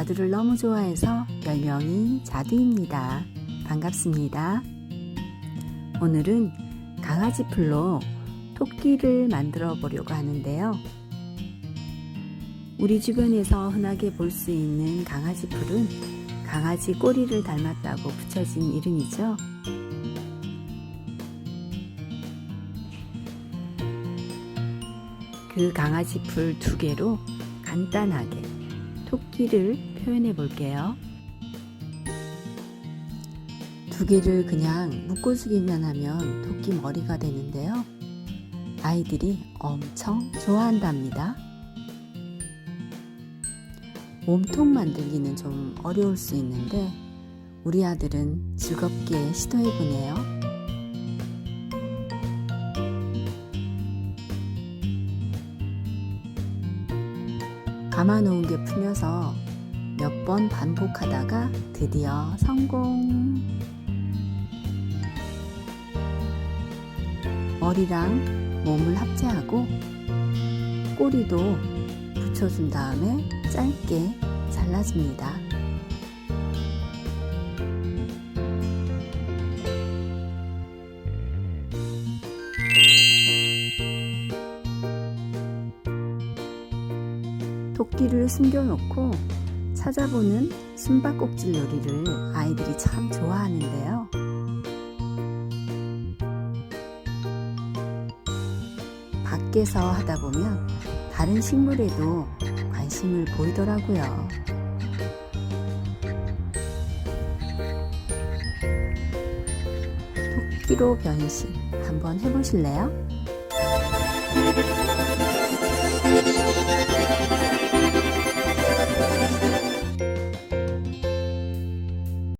토끼를 너무 좋아해서 별명이 자두입니다. 반갑습니다. 오늘은 강아지 풀로 토끼를 만들어 보려고 하는데요. 우리 주변에서 흔하게 볼 수 있는 강아지 풀은 강아지 꼬리를 닮았다고 붙여진 이름이죠. 그 강아지 풀 두 개로 간단하게 토끼를 표현해 볼게요. 두 개를 그냥 묶어 주기만 하면 토끼 머리가 되는데요. 아이들이 엄청 좋아한답니다. 몸통 만들기는 좀 어려울 수 있는데 우리 아들은 즐겁게 시도해 보네요. 감아놓은 게 풀려서 몇 번 반복하다가 드디어 성공. 머리랑 몸을 합체하고 꼬리도 붙여준 다음에 짧게 잘라줍니다. 토끼를 숨겨놓고 찾아보는 숨바꼭질 놀이를 아이들이 참 좋아하는데요. 밖에서 하다 보면 다른 식물에도 관심을 보이더라고요. 토끼로 변신 한번 해보실래요?